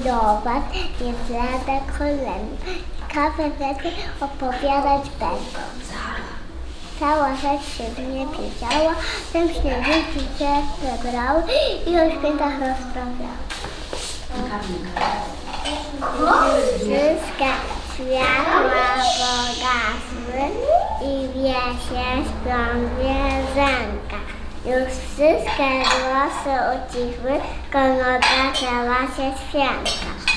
budować, więc lada kolenka wtedy opowiadać będą. Cała rzecz się nie wiedziała, tym się dzieci się zebrały i o świętach rozprawiały. Wszystkie światła pogasły i wiesie stąd wierzęta. Już wszystkie głosy ucichły, konotacja się święta.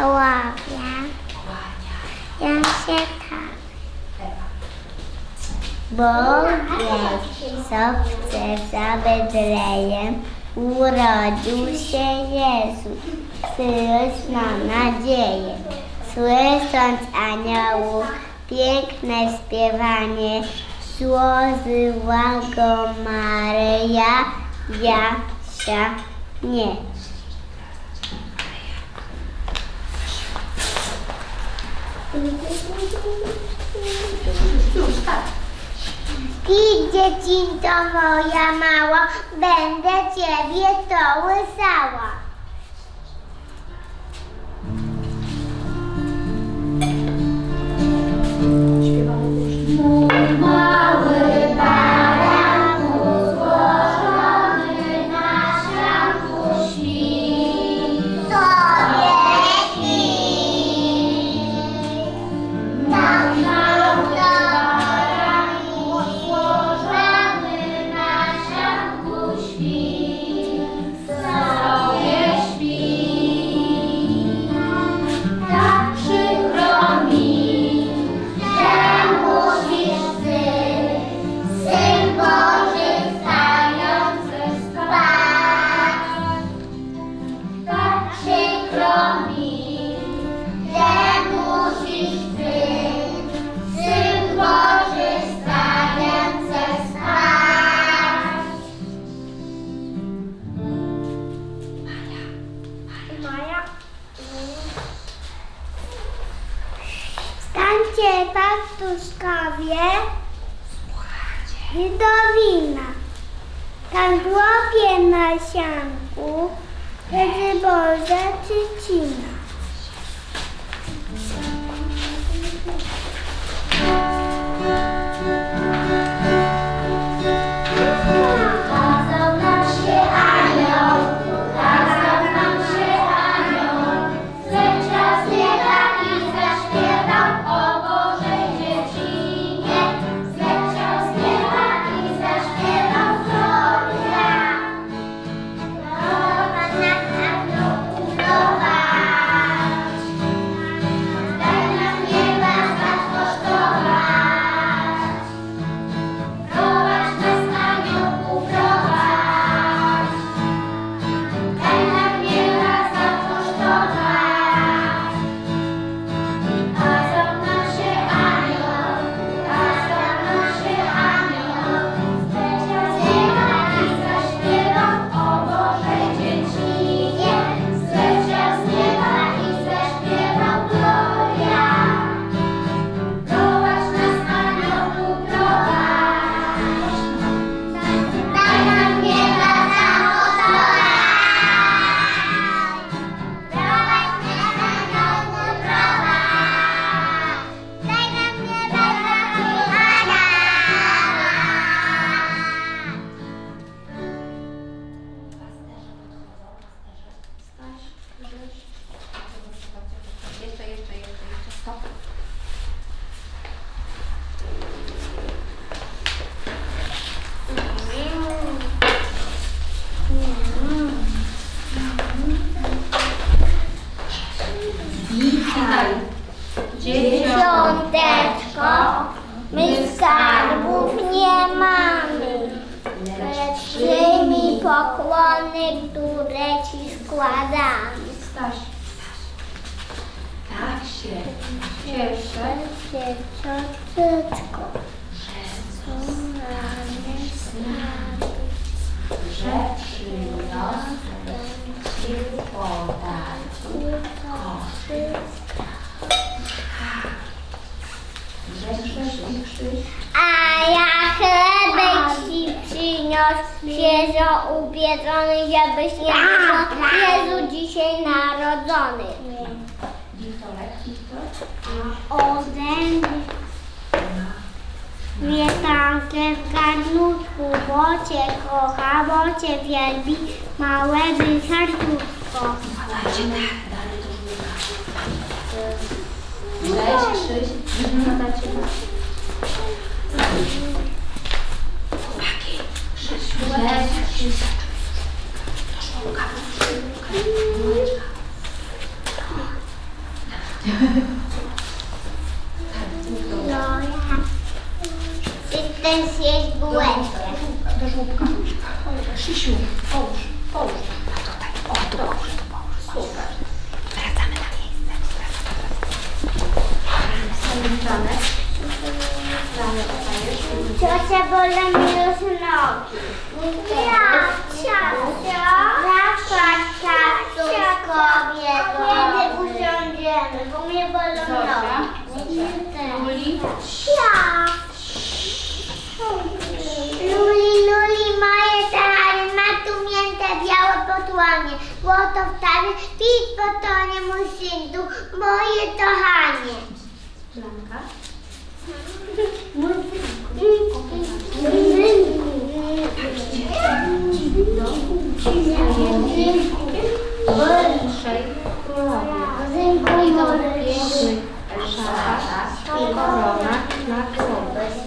ławia. Ja się tak Bogiem, sobce za Betlejem, urodził się Jezus, Cyrus nam nadzieję. Słysząc aniołów piękne śpiewanie, złożyła go Maryja, Jasia, nie. Już, tak. To moja mała, będę ciebie to łysała. Tuszkowie Widowina. Tam głopie na sianku, wtedy Boże Czycina. Pokłony, które ci składamy. Staś. Tak się cieszę, Się cioteczko, rany że przyniosłem ci podarki. Że krzyż świeżo upieczony, żebyś nie było Jezu dzisiaj narodzony. Ode mnie mieszankę w garnutku, bo cię kocha, bo cię wielbi, małe by serduszko. Dajcie tak, dalej to na Chłopaki, No ja chcę zjeść bułeczkę. Do żółka. Krzysiu, połóż, połóż. A tutaj, o, tu połóż, tu połóż. Super. Wracamy na miejsce. Wracamy. Oddajesz. Ciocia bolą mi już nogi. Złoto wstawy, pić potonie mój syndu, moje kochanie. Blanka. Królowie. Pięknych szatach i koronach na głowę.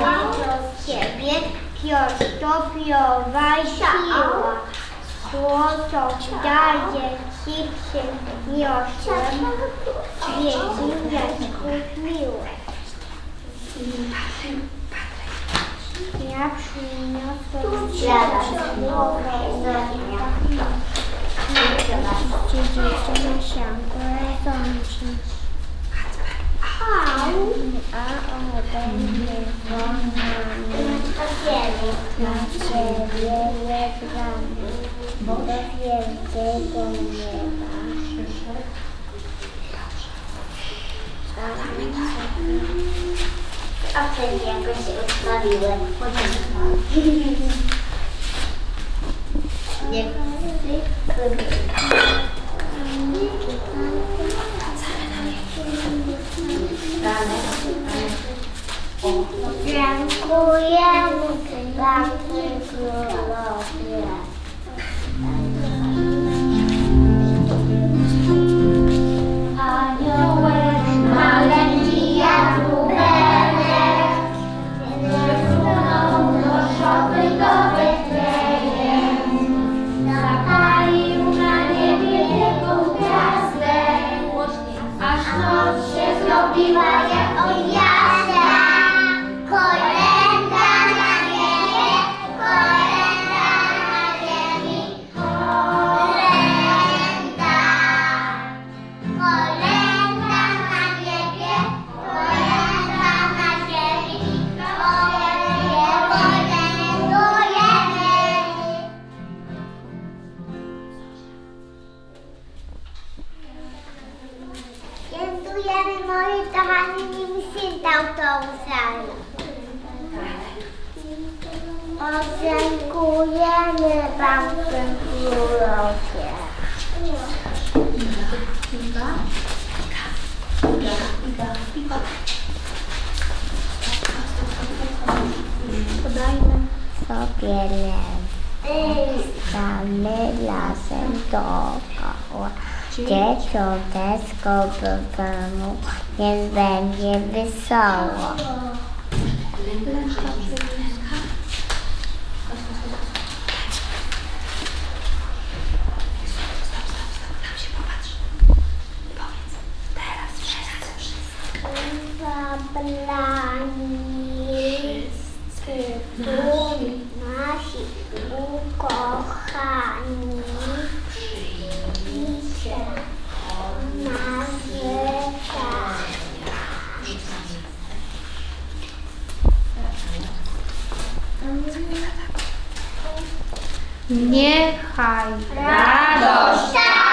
Lecz od Ciebie piostopiowa siła. Złoto daje Ci przyniosłem, wieki wieczków miłe. Ja przyniosłem Dziedziczy na sianku raząci. A ode mnie wolnamy na Ciebie wybrany do wielkiego nieba. A wtedy jakoś się ustawiłem. Nie Dziękujemy królowie. Królowie. sobie Damy lasem dookoła. Dzieciom też go więc będzie wesoło. Niechaj radość!